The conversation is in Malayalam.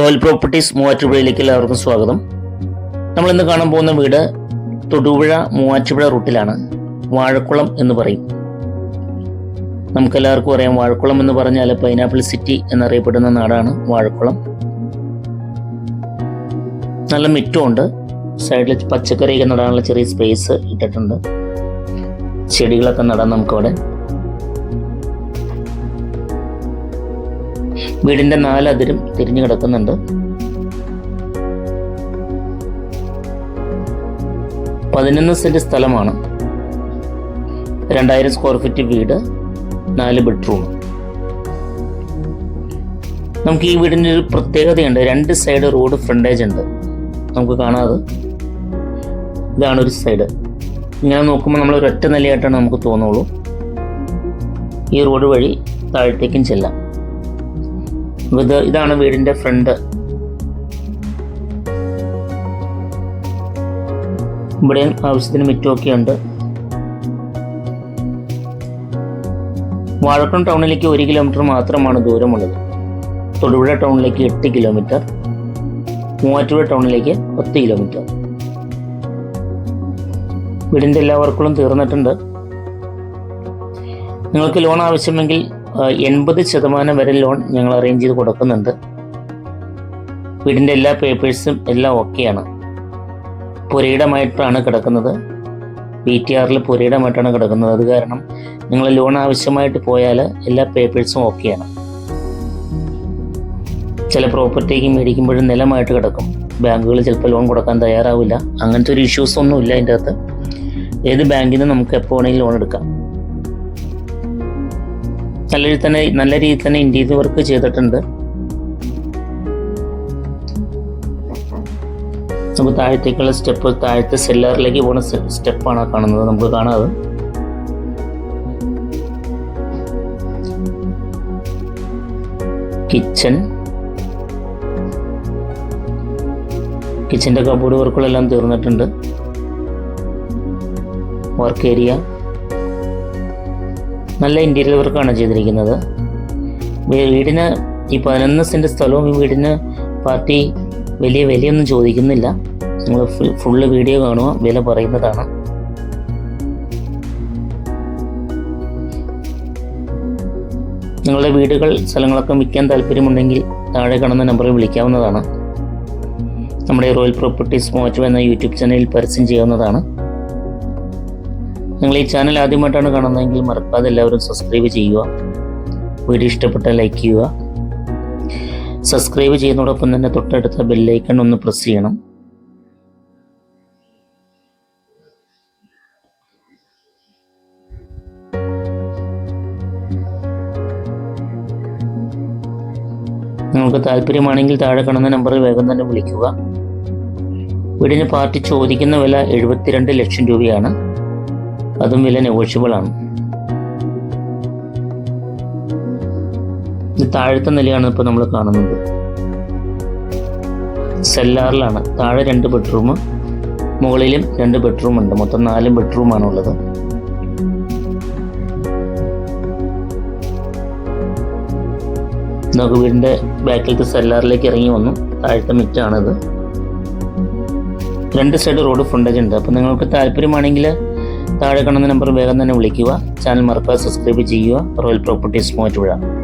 റോയൽ പ്രോപ്പർട്ടീസ് മൂവാറ്റുപുഴയിലേക്ക് എല്ലാവർക്കും സ്വാഗതം. നമ്മൾ ഇന്ന് കാണാൻ പോകുന്ന വീട് തൊടുപുഴ മൂവാറ്റുപുഴ റൂട്ടിലാണ്. വാഴക്കുളം എന്ന് പറയും. നമുക്കെല്ലാവർക്കും അറിയാം വാഴക്കുളം എന്ന് പറഞ്ഞാൽ പൈനാപ്പിൾ സിറ്റി എന്നറിയപ്പെടുന്ന നാടാണ് വാഴക്കുളം. നല്ല മിറ്റമുണ്ട്. സൈഡിൽ പച്ചക്കറിയൊക്കെ നടാനുള്ള ചെറിയ സ്പേസ് ഇട്ടിട്ടുണ്ട്. ചെടികളൊക്കെ നടാൻ നമുക്കവിടെ. വീടിന്റെ നാലതിരും തിരിഞ്ഞു കിടക്കുന്നുണ്ട്. പതിനൊന്ന് സെന്റ് സ്ഥലമാണ്. രണ്ടായിരം സ്ക്വയർ ഫീറ്റ് വീട് നാല് ബെഡ്റൂം നമുക്ക് ഈ വീടിന്റെ ഒരു പ്രത്യേകതയുണ്ട്. രണ്ട് സൈഡ് റോഡ് ഫ്രണ്ടേജ് ഉണ്ട്. നമുക്ക് കാണാതെ ഇതാണ് ഒരു സൈഡ് ഇങ്ങനെ നോക്കുമ്പോൾ നമ്മൾ ഒരൊറ്റ നിലയായിട്ടാണ് നമുക്ക് തോന്നുള്ളൂ. ഈ റോഡ് വഴി താഴത്തേക്കും ചെല്ലാം. ഇത് ഇതാണ് വീടിന്റെ ഫ്രണ്ട്. ഇവിടെ ആവശ്യത്തിന് മിറ്റമൊക്കെ ഉണ്ട്. വാഴക്കുളം ടൗണിലേക്ക് ഒരു കിലോമീറ്റർ മാത്രമാണ് ദൂരമുള്ളത്. തൊടുപുഴ ടൗണിലേക്ക് എട്ട് കിലോമീറ്റർ. മൂവാറ്റുപുഴ ടൗണിലേക്ക് പത്ത് കിലോമീറ്റർ. വീടിന്റെ എല്ലാ വർക്കുകളും തീർന്നിട്ടുണ്ട്. നിങ്ങൾക്ക് ലോൺ ആവശ്യമെങ്കിൽ എൺപത് ശതമാനം വരെ ലോൺ ഞങ്ങൾ അറേഞ്ച് ചെയ്ത് കൊടുക്കുന്നുണ്ട്. വീടിന്റെ എല്ലാ പേപ്പേഴ്സും എല്ലാം ഓക്കെയാണ് പുരയിടമായിട്ടാണ് കിടക്കുന്നത്. ബി ടി ആറിൽ പുരയിടമായിട്ടാണ് കിടക്കുന്നത്. അത് കാരണം നിങ്ങൾ ലോൺ ആവശ്യമായിട്ട് പോയാൽ എല്ലാ പേപ്പേഴ്സും ഓക്കെയാണ് ചില പ്രോപ്പർട്ടിക്ക് മേടിക്കുമ്പോഴും നിലമായിട്ട് കിടക്കും. ബാങ്കുകൾ ചിലപ്പോൾ ലോൺ കൊടുക്കാൻ തയ്യാറാവില്ല. അങ്ങനത്തെ ഒരു ഇഷ്യൂസ് ഒന്നും ഇല്ല അതിന്റെ അകത്ത്. ഏത് ബാങ്കിൽ നിന്ന് നമുക്ക് എപ്പോൾ വേണമെങ്കിലും ലോൺ എടുക്കാം. നല്ല രീതിയിൽ തന്നെ നല്ല രീതിയിൽ തന്നെ ഇൻഡീസ് വർക്ക് ചെയ്തിട്ടുണ്ട്. നമുക്ക് താഴത്തേക്കുള്ള സ്റ്റെപ്പ് താഴത്തെ സെല്ലറിലേക്ക് പോകുന്ന സ്റ്റെപ്പാണ് കാണുന്നത്. നമുക്ക് കാണാതെ കിച്ചൺ കിച്ചന്റെ കബോർഡ് വർക്കുകളെല്ലാം തീർന്നിട്ടുണ്ട്. വർക്ക് ഏരിയ നല്ല ഇന്റീരിയർ വർക്കാണ് ചെയ്തിരിക്കുന്നത്. വീടിന് ഈ പതിനൊന്ന് സെന്റ് സ്ഥലവും ഈ വീടിന് പാർട്ടി വലിയ വിലയൊന്നും ചോദിക്കുന്നില്ല. നിങ്ങൾ ഫുള്ള് വീഡിയോ കാണുക വില പറയുന്നതാണ്. നിങ്ങളുടെ വീടുകൾ സ്ഥലങ്ങളൊക്കെ വിൽക്കാൻ താല്പര്യമുണ്ടെങ്കിൽ താഴെ കാണുന്ന നമ്പറിൽ വിളിക്കാവുന്നതാണ്. നമ്മുടെ റോയൽ പ്രോപ്പർട്ടീസ് മോച്ചു എന്ന യൂട്യൂബ് ചാനലിൽ പരസ്യം ചെയ്യാവുന്നതാണ്. നിങ്ങൾ ഈ ചാനൽ ആദ്യമായിട്ടാണ് കാണുന്നതെങ്കിൽ മറക്കാതെ എല്ലാവരും സബ്സ്ക്രൈബ് ചെയ്യുക. വീഡിയോ ഇഷ്ടപ്പെട്ടാൽ ലൈക്ക് ചെയ്യുക. സബ്സ്ക്രൈബ് ചെയ്യുന്നതോടൊപ്പം തന്നെ തൊട്ടടുത്ത ബെല്ലൈക്കൺ ഒന്ന് പ്രസ് ചെയ്യണം. നിങ്ങൾക്ക് താല്പര്യമാണെങ്കിൽ താഴെ കാണുന്ന നമ്പറിൽ വേഗം തന്നെ വിളിക്കുക. വീടിന് പാർട്ടി ചോദിക്കുന്ന വില എഴുപത്തിരണ്ട് ലക്ഷം രൂപയാണ്. അതും വില നെഗോഷ്യബിൾ ആണ്. താഴത്തെ നിലയാണ് ഇപ്പോൾ നമ്മൾ കാണുന്നത്. സെല്ലാറിലാണ്. താഴെ രണ്ട് ബെഡ്റൂം മുകളിലും രണ്ട് ബെഡ്റൂം ഉണ്ട്. മൊത്തം നാല് ബെഡ്റൂമാണ് ഉള്ളത് നമുക്ക് വീടിന്റെ ബാക്കിലത്തെ സെല്ലാറിലേക്ക് ഇറങ്ങി വന്നു. താഴത്തെ മിറ്റാണിത്. രണ്ട് സൈഡ് റോഡ് ഫ്രണ്ടേജ് ഉണ്ട്. അപ്പോൾ നിങ്ങൾക്ക് താല്പര്യമാണെങ്കിൽ താഴെ കാണുന്ന നമ്പർ വേഗം തന്നെ വിളിക്കുക. ചാനൽ മറക്കാതെ സബ്സ്ക്രൈബ് ചെയ്യുക. Royal properties Muvattupuzha